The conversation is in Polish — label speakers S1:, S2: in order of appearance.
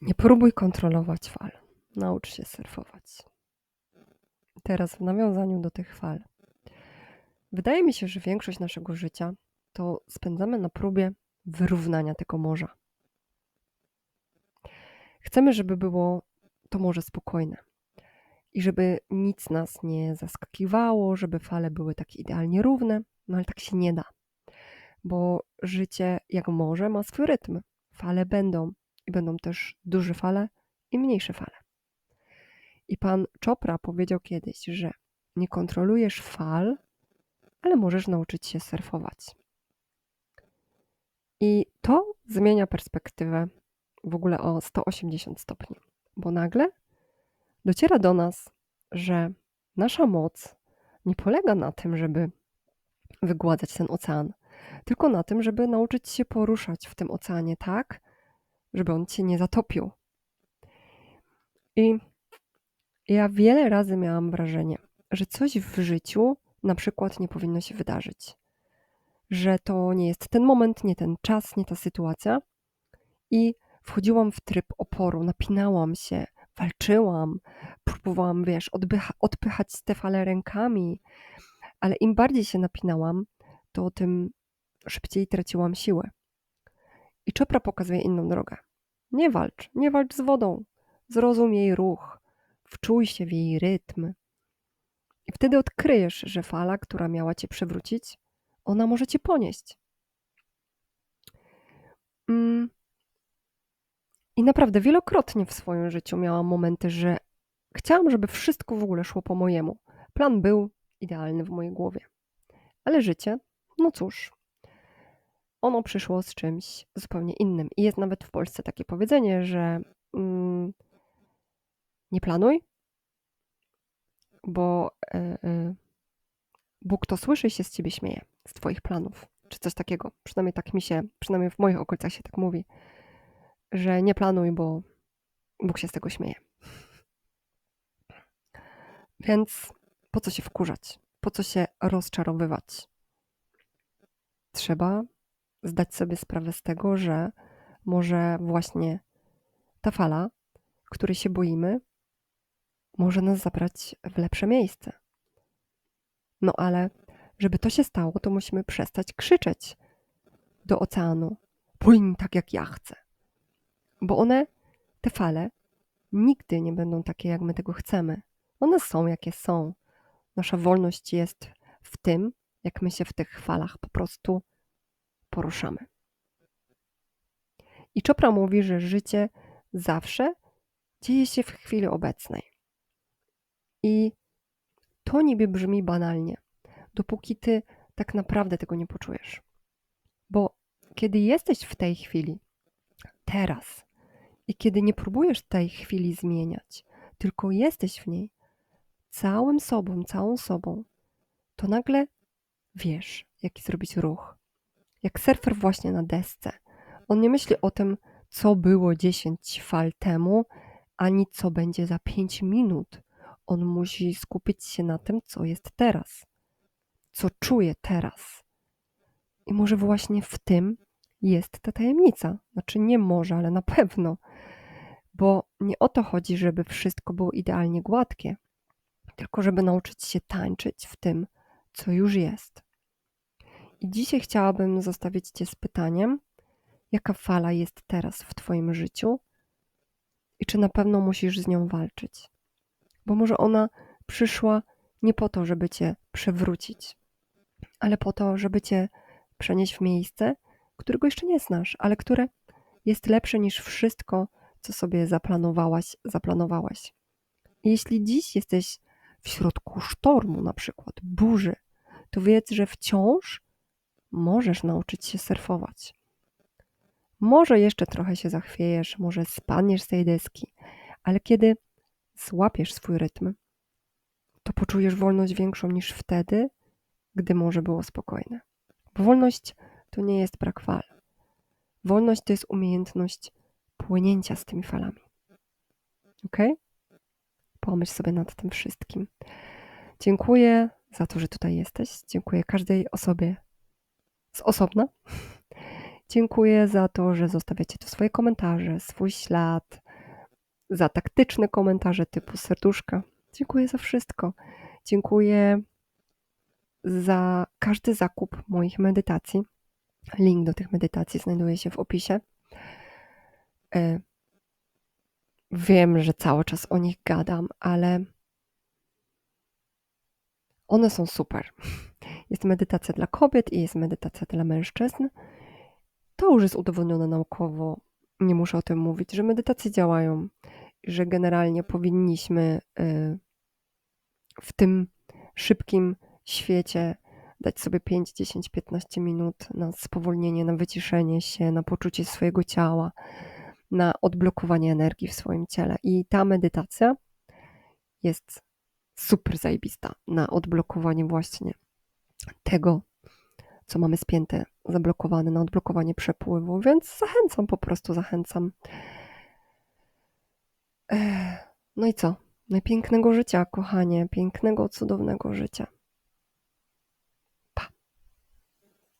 S1: Nie próbuj kontrolować fal. Naucz się surfować. Teraz w nawiązaniu do tych fal. Wydaje mi się, że większość naszego życia to spędzamy na próbie wyrównania tego morza. Chcemy, żeby było to morze spokojne i żeby nic nas nie zaskakiwało, żeby fale były takie idealnie równe, no ale tak się nie da, bo życie jak morze ma swój rytm. Fale będą i będą też duże fale i mniejsze fale. I pan Chopra powiedział kiedyś, że nie kontrolujesz fal, ale możesz nauczyć się surfować. I to zmienia perspektywę w ogóle o 180 stopni, bo nagle dociera do nas, że nasza moc nie polega na tym, żeby wygładzać ten ocean, tylko na tym, żeby nauczyć się poruszać w tym oceanie tak, żeby on cię nie zatopił. I ja wiele razy miałam wrażenie, że coś w życiu na przykład nie powinno się wydarzyć. Że to nie jest ten moment, nie ten czas, nie ta sytuacja. I wchodziłam w tryb oporu, napinałam się, walczyłam, próbowałam, wiesz, odpycha, odpychać te fale rękami, ale im bardziej się napinałam, to tym szybciej traciłam siłę. I Chopra pokazuje inną drogę. Nie walcz, nie walcz z wodą. Zrozum jej ruch, wczuj się w jej rytm. I wtedy odkryjesz, że fala, która miała cię przewrócić, ona może cię ponieść. Mm. I naprawdę wielokrotnie w swoim życiu miałam momenty, że chciałam, żeby wszystko w ogóle szło po mojemu. Plan był idealny w mojej głowie. Ale życie, no cóż, ono przyszło z czymś zupełnie innym. I jest nawet w Polsce takie powiedzenie, że mm, nie planuj, bo y, y, Bóg to słyszy się z ciebie śmieje, z twoich planów, czy coś takiego. Przynajmniej tak mi się, przynajmniej w moich okolicach się tak mówi, że nie planuj, bo Bóg się z tego śmieje. Więc po co się wkurzać? Po co się rozczarowywać? Trzeba zdać sobie sprawę z tego, że może właśnie ta fala, której się boimy, może nas zabrać w lepsze miejsce. No ale, żeby to się stało, to musimy przestać krzyczeć do oceanu: płyń tak jak ja chcę. Bo one, te fale, nigdy nie będą takie, jak my tego chcemy. One są, jakie są. Nasza wolność jest w tym, jak my się w tych falach po prostu poruszamy. I Chopra mówi, że życie zawsze dzieje się w chwili obecnej. I to niby brzmi banalnie, dopóki ty tak naprawdę tego nie poczujesz. Bo kiedy jesteś w tej chwili, teraz, i kiedy nie próbujesz tej chwili zmieniać, tylko jesteś w niej, całym sobą, całą sobą, to nagle wiesz, jaki zrobić ruch. Jak surfer właśnie na desce. On nie myśli o tym, co było 10 fal temu, ani co będzie za 5 minut. On musi skupić się na tym, co jest teraz, co czuje teraz. I może właśnie w tym jest ta tajemnica. Znaczy, nie może, ale na pewno. Bo nie o to chodzi, żeby wszystko było idealnie gładkie, tylko żeby nauczyć się tańczyć w tym, co już jest. I dzisiaj chciałabym zostawić Cię z pytaniem, jaka fala jest teraz w Twoim życiu i czy na pewno musisz z nią walczyć. Bo może ona przyszła nie po to, żeby Cię przewrócić, ale po to, żeby Cię przenieść w miejsce, którego jeszcze nie znasz, ale które jest lepsze niż wszystko, co sobie zaplanowałaś, zaplanowałaś. Jeśli dziś jesteś w środku sztormu, na przykład burzy, to wiedz, że wciąż możesz nauczyć się surfować. Może jeszcze trochę się zachwiejesz, może spadniesz z tej deski, ale kiedy złapiesz swój rytm, to poczujesz wolność większą niż wtedy, gdy morze było spokojne. Bo wolność to nie jest brak fal. Wolność to jest umiejętność płynięcia z tymi falami. Ok? Pomyśl sobie nad tym wszystkim. Dziękuję za to, że tutaj jesteś. Dziękuję każdej osobie z osobna. Dziękuję za to, że zostawiacie tu swoje komentarze, swój ślad, za taktyczne komentarze typu serduszka. Dziękuję za wszystko. Dziękuję za każdy zakup moich medytacji. Link do tych medytacji znajduje się w opisie. E, wiem, że cały czas o nich gadam, ale one są super. Jest medytacja dla kobiet i jest medytacja dla mężczyzn. To już jest udowodnione naukowo. Nie muszę o tym mówić, że medytacje działają, że generalnie powinniśmy y, w tym szybkim świecie dać sobie 5, 10, 15 minut na spowolnienie, na wyciszenie się, na poczucie swojego ciała, na odblokowanie energii w swoim ciele. I ta medytacja jest super zajebista na odblokowanie właśnie tego, co mamy spięte, zablokowane, na odblokowanie przepływu, więc zachęcam, po prostu zachęcam. No i co? Najpięknego życia, kochanie, pięknego, cudownego życia.